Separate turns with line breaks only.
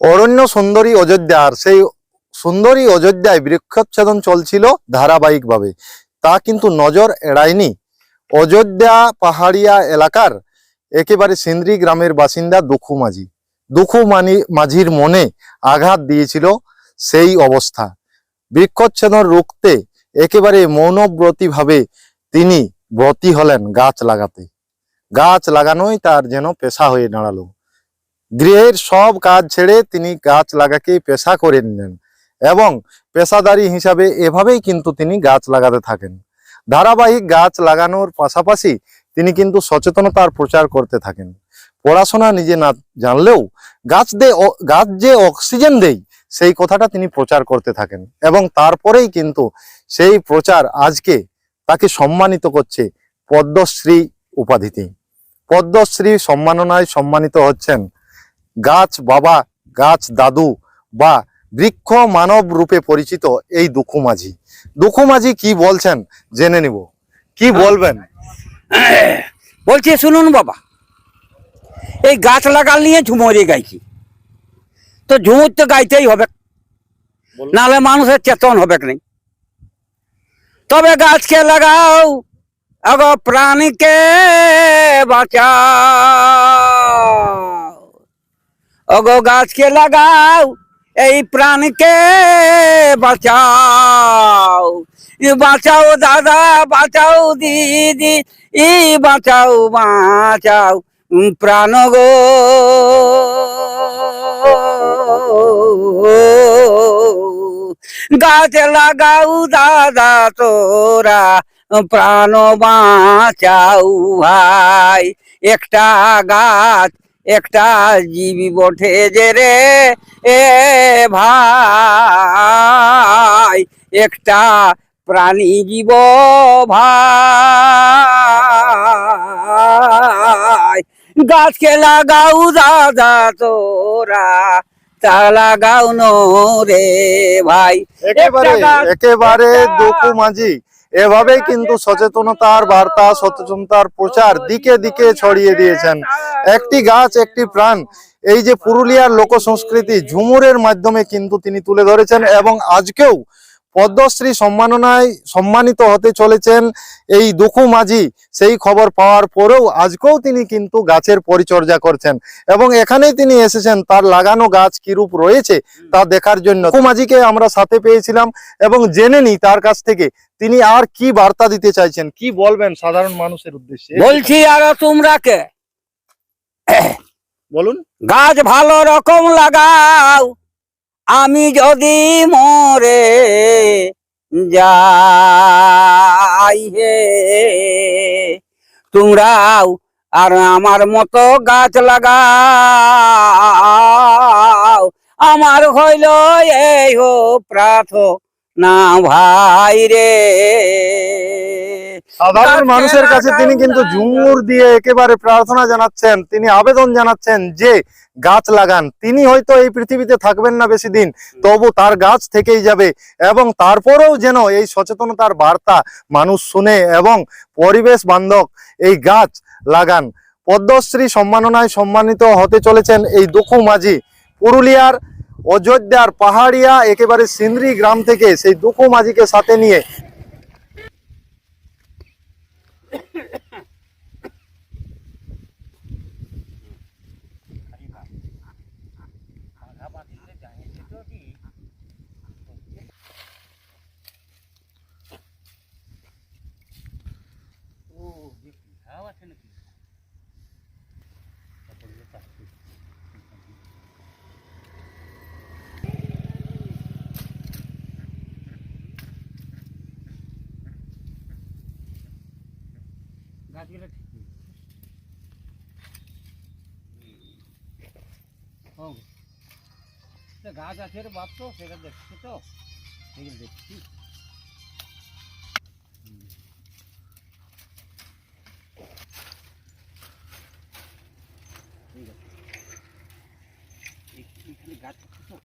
অরণ্য সুন্দরী অযোধ্যার, সেই সুন্দরী অযোধ্যায় বৃক্ষচ্ছেদন চলছিল ধারাবাহিকভাবে। তা কিন্তু নজর এড়ায়নি। অযোধ্যা পাহাড়িয়া এলাকার একেবারে সিন্দ্রি গ্রামের বাসিন্দা দুখু মাঝি। দুখু মানি, মাঝির মনে আঘাত দিয়েছিল সেই অবস্থা। বৃক্ষচ্ছেদন রুখতে একেবারে মৌনব্রতীভাবে তিনি ব্রতী হলেন গাছ লাগাতে। গাছ লাগানোই তার যেন পেশা হয়ে দাঁড়াল। গৃহের সব কাজ ছেড়ে তিনি গাছ লাগাকে পেশা করে নিলেন এবং পেশাদারি হিসাবে এভাবেই কিন্তু তিনি গাছ লাগাতে থাকেন। ধারাবাহিক গাছ লাগানোর পাশাপাশি তিনি কিন্তু সচেতনতার প্রচার করতে থাকেন। পড়াশোনা নিজে না জানলেও গাছ দে গাছ যে অক্সিজেন দেই সেই কথাটা তিনি প্রচার করতে থাকেন এবং তারপরেই কিন্তু সেই প্রচার আজকে তাকে সম্মানিত করছে পদ্মশ্রী উপাধিতে। পদ্মশ্রী সম্মাননায় সম্মানিত হচ্ছেন গাছ বাবা গাছ দাদু বা বৃক্ষ মানব রূপে পরিচিত এই দুঃখু মাঝি দুঃখু মাঝি কি বলছেন জেনে নিব। কি বলবেন?
বলছি শুনুন বাবা এই গাছ লাগাল নিয়ে ঝুমরে গাইছি। তো ঝুমুর তো গাইতেই হবে। নাহলে মানুষের চেতন হবে কি তবে গাছকে লাগাও আগ প্রাণীকে বাঁচাও। অগো গাছকে লাগাও, এই প্রাণীকে বাঁচাও। বাঁচাও দাদা, বাঁচাও দিদি, ই বাঁচাও বাঁচাও প্রাণ গো। গাছ লাগাও দাদা, তোরা প্রাণ বাঁচাও ভাই। একটা গাছ একটা জীবী বটে যে রে এ ভাই একটা প্রাণী জীব ভাই। গাছকে লাগাও দাদা তোরা তা লাগাও নো রে ভাই।
একেবারে একেবারে দুঃখু মাঝি। এভাবেই কিন্তু সচেতনতার বার্তা সচেতনতার প্রচার দিকে দিকে ছড়িয়ে দিয়েছেন। একটি গাছ একটি প্রাণ এই যে পুরুলিয়ার লোক সংস্কৃতি ঝুমুরের মাধ্যমে কিন্তু তিনি তুলে ধরেছেন এবং আজকেও পদ্মশ্রী সম্মাননায় সম্মানিত হতে চলেছেন এই দুঃখু মাঝি। সেই খবর পাওয়ার পরেও আজকেও তিনি কিন্তু গাছের পরিচর্যা করছেন এবং এখানেই তিনি এসেছেন। তার লাগানো গাছ কিরূপ রয়েছে তা দেখার জন্য। দুঃখু মাঝিকে আমরা সাথে পেয়েছিলাম এবং জেনে নিই তার কাছ থেকে তিনি আর কি বার্তা দিতে চাইছেন। কি বলবেন সাধারণ মানুষের উদ্দেশ্যে?
বলছি আর তোমরা কে?
বলুন।
গাছ ভালো রকম লাগাও। আমি যদি মরে যাই হে। তোমরাও আর আমার মতো গাছ লাগাও। আমার হইল এই হো প্রার্থনা ভাই রে।
সাধারণ মানুষের কাছে তিনি কিন্তু ঝুমুর দিয়ে একেবারে প্রার্থনা জানাচ্ছেন তিনি আবেদন জানাচ্ছেন যে গাছ লাগান। তিনি হয়তো এই পৃথিবীতে থাকবেন না বেশি দিন তবু তার গাছ থেকেই যাবে এবং তারপরেও যেন এই সচেতনতার বার্তা মানুষ শুনে এবং পরিবেশ বান্ধব এই গাছ লাগান। পদ্মশ্রী সম্মাননায় সম্মানিত হতে চলেছেন এই দুঃখু মাঝি। পুরুলিয়ার অযোধ্যার পাহাড়িয়া একেবারে সিন্দ্রি গ্রাম থেকে সেই দুকু মাঝিকে সাথে নিয়ে
গাছগুলো ঠিক নেই। গাছ আছে বাপ তো সেটা দেখছি তো। সেগুলো দেখছি।